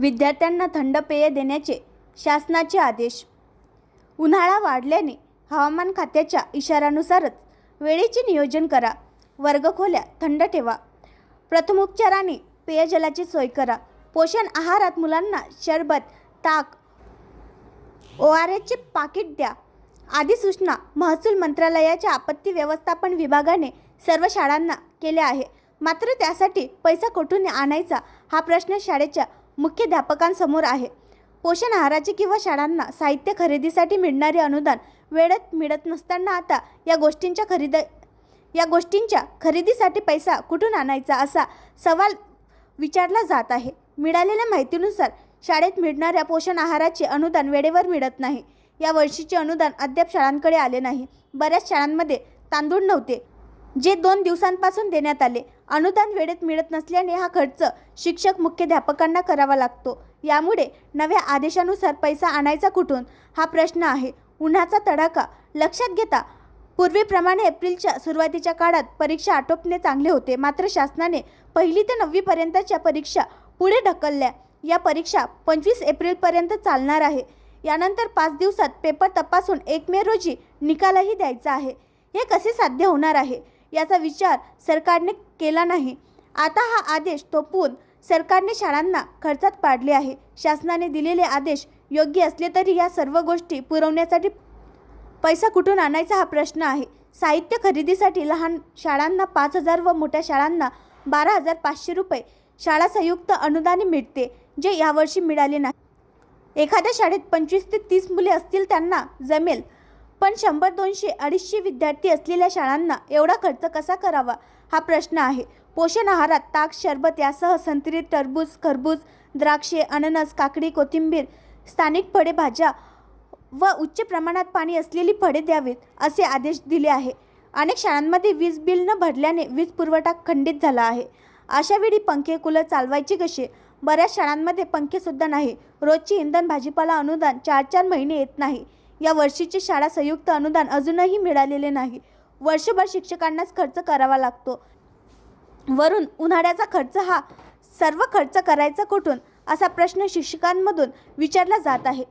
विद्यार्थ्यांना थंड पेय देण्याचे शासनाचे आदेश. उन्हाळा वाढल्याने हवामान खात्याच्या इशाऱ्यानुसारच वेळेचे नियोजन करा. वर्गखोल्या थंड ठेवा. प्रथमोपचाराने पेयजलाची सोय करा. पोषण आहारात मुलांना शरबत ताक ओ आर एसचे पाकिट द्या. आदी सूचना महसूल मंत्रालयाच्या आपत्ती व्यवस्थापन विभागाने सर्व शाळांना केल्या आहे. मात्र त्यासाठी पैसा कुठून आणायचा हा प्रश्न शाळेच्या मुख्याध्यापकांसमोर आहे. पोषण आहाराचे किंवा शाळांना साहित्य खरेदीसाठी मिळणारे अनुदान वेळेत मिळत नसताना आता या गोष्टींच्या खरेदी या गोष्टींच्या खरेदीसाठी पैसा कुठून आणायचा असा सवाल विचारला जात आहे. मिळालेल्या माहितीनुसार शाळेत मिळणाऱ्या पोषण आहाराचे अनुदान वेळेवर मिळत नाही. या वर्षीचे अनुदान अद्याप शाळांकडे आले नाही. बऱ्याच शाळांमध्ये तांदूळ नव्हते. जे दोन दिवसांपासून देण्यात आले. अनुदान वेळेत मिळत नसल्याने हा खर्च शिक्षक मुख्याध्यापकांना करावा लागतो. यामुळे नव्या आदेशानुसार पैसा आणायचा कुठून? हा प्रश्न आहे. उन्हाचा तडाखा लक्षात घेता पूर्वीप्रमाणे एप्रिलच्या सुरुवातीच्या काळात परीक्षा आटोपणे चांगले होते. मात्र शासनाने पहिली ते नववीपर्यंतच्या परीक्षा पुढे ढकलल्या. या परीक्षा पंचवीस एप्रिलपर्यंत चालणार आहे. यानंतर पाच दिवसात पेपर तपासून एक मे रोजी निकालही द्यायचा आहे. हे कसे साध्य होणार आहे? याचा विचार सरकारने केला नाही. आता हा आदेश तोपून सरकारने शाळांना खर्चात पाडले आहे. शासनाने दिलेले आदेश योग्य असले तरी या सर्व गोष्टी पुरवण्यासाठी पैसा कुठून आणायचा हा प्रश्न आहे. साहित्य खरेदीसाठी लहान शाळांना पाच हजार व मोठ्या शाळांना बारा हजार पाचशे रुपये शाळा संयुक्त अनुदाने मिळते जे यावर्षी मिळाले नाही. एखाद्या शाळेत पंचवीस ते तीस मुले असतील त्यांना जमेल. पण शंभर दोनशे अडीचशे विद्यार्थी असलेल्या शाळांना एवढा खर्च कसा करावा? हा प्रश्न आहे. पोषण आहारात ताक शरबत यासह संत्री टरबूज खरबूज द्राक्षे अननस काकडी कोथिंबीर स्थानिक फळे भाज्या व उच्च प्रमाणात पाणी असलेली फळे द्यावीत असे आदेश दिले आहे. अनेक शाळांमध्ये वीज बिल न भरल्याने वीज पुरवठा खंडित झाला आहे. अशा वेळी पंखे कूलर चालवायचे कसे? बऱ्याच शाळांमध्ये पंखेसुद्धा नाही. रोजची इंधन भाजीपाला अनुदान चार चार महिने येत नाही. या वर्षीची शाळा संयुक्त अनुदान अजूनही मिळालेले नाही. वर्षभर शिक्षकांनाच खर्च करावा लागतो. वरून उन्हाळ्याचा खर्च हा सर्व खर्च करायचा कुठून? असा प्रश्न शिक्षकांमधून विचारला जात आहे.